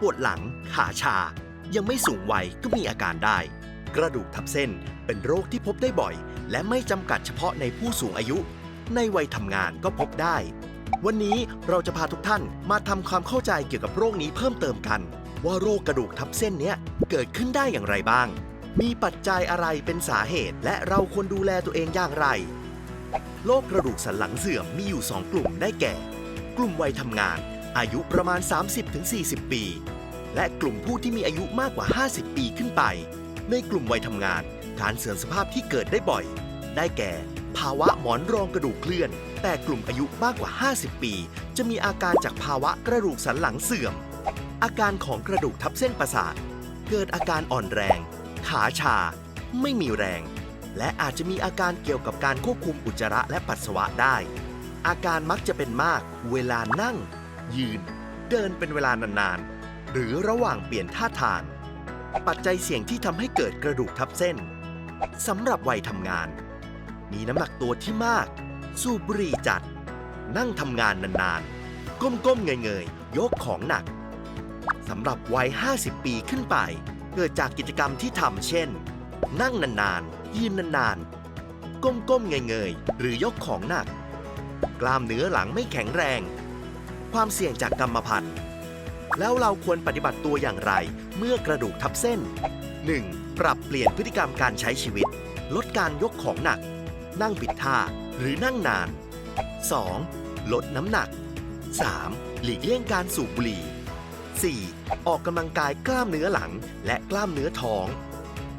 ปวดหลัง ขาชา ยังไม่สูงวัยก็มีอาการได้ กระดูกทับเส้นเป็นโรคที่พบได้บ่อย และไม่จำกัดเฉพาะในผู้สูงอายุ ในวัยทำงานก็พบได้ วันนี้เราจะพาทุกท่านมาทำความเข้าใจเกี่ยวกับโรคนี้เพิ่มเติมกัน ว่าโรคกระดูกทับเส้นเนี้ยเกิดขึ้นได้อย่างไรบ้าง มีปัจจัยอะไรเป็นสาเหตุ และเราควรดูแลตัวเองอย่างไรโรคกระดูกสันหลังเสื่อมมีอยู่ 2 กลุ่มได้แก่ กลุ่มวัยทำงาน อายุประมาณ 30-40 ปี และกลุ่มผู้ที่มีอายุมากกว่า 50 ปีขึ้นไป ในกลุ่มวัยทำงาน การเสื่อมสภาพที่เกิดได้บ่อย ได้แก่ ภาวะหมอนรองกระดูกเคลื่อน แต่กลุ่มอายุมากกว่า 50 ปี จะมีอาการจากภาวะกระดูกสันหลังเสื่อม อาการของกระดูกทับเส้นประสาท เกิดอาการอ่อนแรง ขาชา ไม่มีแรง และอาจจะมีอาการเกี่ยวกับการควบคุมอุจจาระและปัสสาวะได้ อาการมักจะเป็นมาก เวลานั่ง ยืน เดินเป็นเวลานานๆ หรือระหว่างเปลี่ยนท่าทาง ปัจจัยเสี่ยงที่ทำให้เกิดกระดูกทับเส้นสำหรับวัยทำงาน มีน้ำหนักตัวที่มาก สูบบุหรี่จัด นั่งทำงานนานๆ ก้มๆ เงยๆ ยกของหนักสำหรับวัย 50 ปีขึ้นไป เกิดจากกิจกรรมที่ทำเช่น นั่งนานๆ ยืนนานๆ ก้มๆ เงยๆ หรือยกของหนัก กล้ามเนื้อหลังไม่แข็งแรง ความเสี่ยงจากกรรมพันธุ์แล้วเราควรปฏิบัติตัวอย่างไร เมื่อกระดูกทับเส้น 1. ปรับเปลี่ยนพฤติกรรมการใช้ชีวิต ลดการยกของหนัก นั่งผิดท่าหรือนั่งนาน 2. ลดน้ำหนัก 3. หลีกเลี่ยงการสูบบุหรี่ 4. ออกกำลังกายกล้ามเนื้อหลังและกล้ามเนื้อท้อง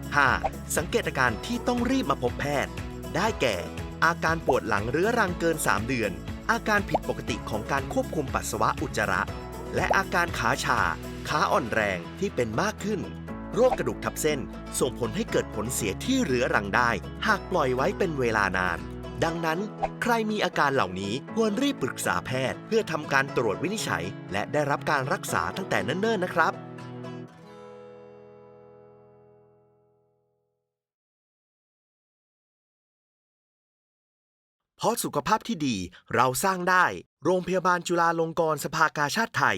5. สังเกตอาการที่ต้องรีบมาพบแพทย์ ได้แก่ อาการปวดหลังเรื้อรังเกิน 3 เดือน อาการผิดปกติของการควบคุมปัสสาวะอุจจาระ และอาการขาชา ขาอ่อนแรงที่เป็นมากขึ้น โรคกระดูกทับเส้น ส่งผลให้เกิดผลเสียที่เรื้อรังได้ หากปล่อยไว้เป็นเวลานาน ดังนั้น ใครมีอาการเหล่านี้ควรรีบปรึกษาแพทย์ เพื่อทำการตรวจวินิจฉัย และได้รับการรักษาตั้งแต่เนิ่นๆนะครับ เพราะสุขภาพที่ดีเราสร้างได้ โรงพยาบาลจุฬาลงกรณ์สภากาชาติไทย